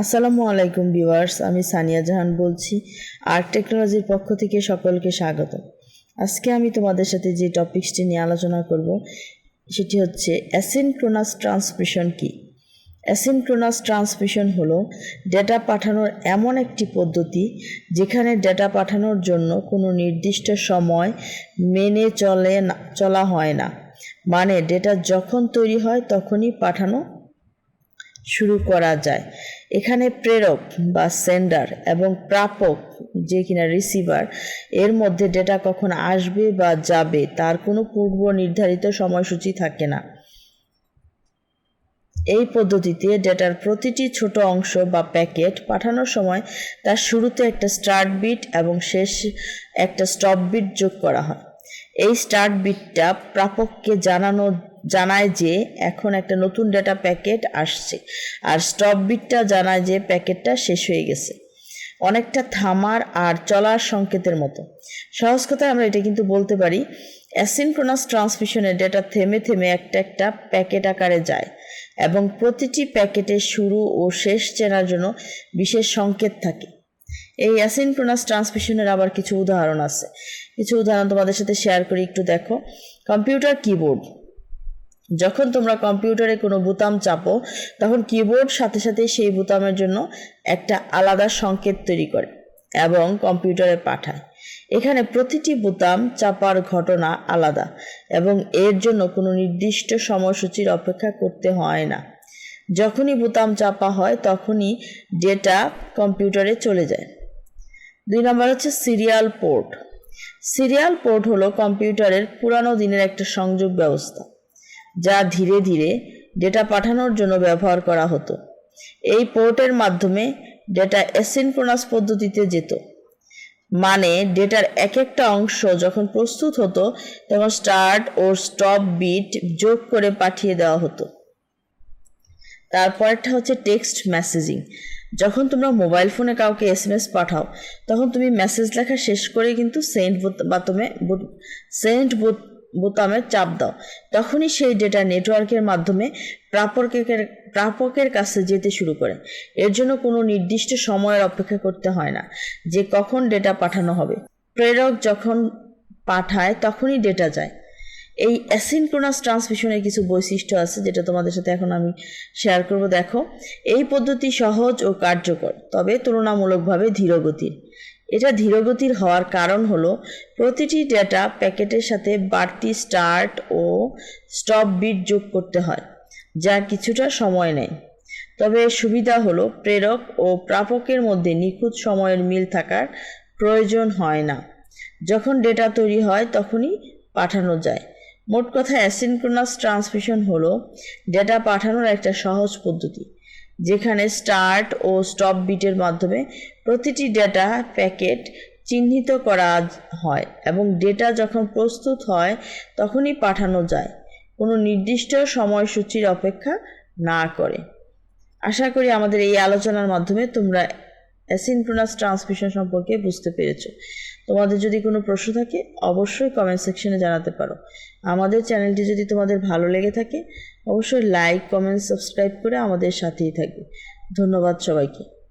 আসসালামু আলাইকুম ভিউয়ার্স, আমি সানিয়া জাহান বলছি আর্ট টেকনোলজির পক্ষ থেকে সকলকে স্বাগত আজকে আমি তোমাদের সাথে যে টপিকসটি নিয়ে আলোচনা করব, সেটি হচ্ছে অ্যাসিনক্রোনাস ট্রান্সমিশন কি? অ্যাসিনক্রোনাস ট্রান্সমিশন হলো ডেটা পাঠানোর এমন একটি পদ্ধতি যেখানে ডেটা পাঠানোর জন্য কোনো নির্দিষ্ট সময় মেনে চলে না, চলা হয় না। মানে ডেটা যখন তৈরি হয় তখনই পাঠানো শুরু করা যায়। এখানে প্রেরক বা সেন্ডার এবং প্রাপক যে কিনা রিসিভার, এর মধ্যে ডেটা কখন আসবে বা যাবে তার কোনো পূর্ব নির্ধারিত সময়সূচি থাকে না। এই পদ্ধতিতে ডেটার প্রতিটি ছোট অংশ বা প্যাকেট পাঠানোর সময় তার শুরুতে একটা স্টার্ট বিট এবং শেষ একটা স্টপ বিট যোগ করা হয়। এই স্টার্ট বিটটা প্রাপককে জানানো জানায় যে এখন একটা নতুন ডেটা প্যাকেট আসছে। আর স্টপ বিটটা জানায় যে প্যাকেটটা শেষ হয়ে গেছে। অনেকটা থামার আর চলার সংকেতের মতো। সহজ কথায় আমরা এটা কিন্তু বলতে পারি অ্যাসিনক্রোনাস ট্রান্সমিশনের ডেটা থেমে থেমে একটা একটা প্যাকেট আকারে যায় এবং প্রতিটি প্যাকেটের শুরু ও শেষ চেনার জন্য বিশেষ সংকেত থাকে। এই অ্যাসিনক্রোনাস ট্রান্সমিশনের আবার কিছু উদাহরণ আছে। কিছু উদাহরণ তোমাদের সাথে শেয়ার করি, একটু দেখো। কম্পিউটার কিবোর্ড যখন তোমরা কম্পিউটারে কোনো বোতাম চাপো, তখন কিবোর্ড সাথে সাথে সেই বোতামের জন্য একটা আলাদা সংকেত তৈরি করে এবং কম্পিউটারে পাঠায়। এখানে প্রতিটি বোতাম চাপার ঘটনা আলাদা এবং এর জন্য কোনো নির্দিষ্ট সময়সূচির অপেক্ষা করতে হয় না। যখনই বোতাম চাপা হয়, তখনই ডেটা কম্পিউটারে চলে যায়। দুই নম্বর হচ্ছে সিরিয়াল পোর্ট সিরিয়াল পোর্ট হলো কম্পিউটারের পুরানো দিনের একটা সংযোগ ব্যবস্থা। যা ধীরে ধীরে ডেটা পাঠানোর জন্য ব্যবহার করা হতো। এই পোর্টের মাধ্যমে ডেটা অ্যাসিনক্রোনাস পদ্ধতিতে যেত। মানে ডেটার এক একটা অংশ যখন প্রস্তুত হতো, তখন স্টার্ট ও স্টপ বিট যোগ করে পাঠিয়ে দেওয়া হতো। তারপরটা হচ্ছে টেক্সট মেসেজিং যখন তোমরা মোবাইল ফোনে কাউকে এস এম এস পাঠাও, তখন তুমি মেসেজ লেখা শেষ করে কিন্তু সেন্ড বাতমে সেন্ড বোতামে চাপ দাও। তখনই সেই ডেটা নেটওয়ার্কের মাধ্যমে প্রাপকের প্রাপকের কাছে যেতে শুরু করে। এর জন্য কোনো নির্দিষ্ট সময়ের অপেক্ষা করতে হয় না, যে কখন ডেটা পাঠানো হবে। প্রেরক যখন পাঠায়, তখনই ডেটা যায়। এই অ্যাসিনক্রোনাস ট্রান্সমিশনের কিছু বৈশিষ্ট্য আছে, যেটা তোমাদের সাথে এখন আমি শেয়ার করব। দেখো, এই পদ্ধতি সহজ ও কার্যকর, তবে তুলনামূলকভাবে ধীরগতির। এটা ধীরগতির হওয়ার কারণ হলো, প্রতিটি ডেটা প্যাকেটের সাথে বাড়তি স্টার্ট ও স্টপ বিট যোগ করতে হয়, যা কিছুটা সময় নেয়। তবে সুবিধা হলো, প্রেরক ও প্রাপকের মধ্যে নিখুঁত সময়ের মিল থাকার প্রয়োজন হয় না। যখন ডেটা তৈরি হয়, তখনই পাঠানো যায়। মোট কথা, অ্যাসিনক্রোনাস ট্রান্সমিশন হলো, ডেটা পাঠানোর একটা সহজ পদ্ধতি। যেখানে স্টার্ট ও স্টপ বিটের মাধ্যমে প্রতিটি ডেটা প্যাকেট চিহ্নিত করা হয় এবং ডেটা যখন প্রস্তুত হয়, তখনই পাঠানো যায়। কোনো নির্দিষ্ট সময়সূচির অপেক্ষা না করে। আশা করি আমাদের এই আলোচনার মাধ্যমে তোমরা অ্যাসিনক্রোনাস ট্রান্সমিশন সম্পর্কে বুঝতে পেরেছ। তোমাদের যদি কোনো প্রশ্ন থাকে, অবশ্যই কমেন্ট সেকশনে জানাতে পারো। আমাদের চ্যানেলটি যদি তোমাদের ভালো লেগে থাকে, অবশ্যই লাইক কমেন্ট সাবস্ক্রাইব করে আমাদের সাথেই থাকবে। ধন্যবাদ সবাইকে।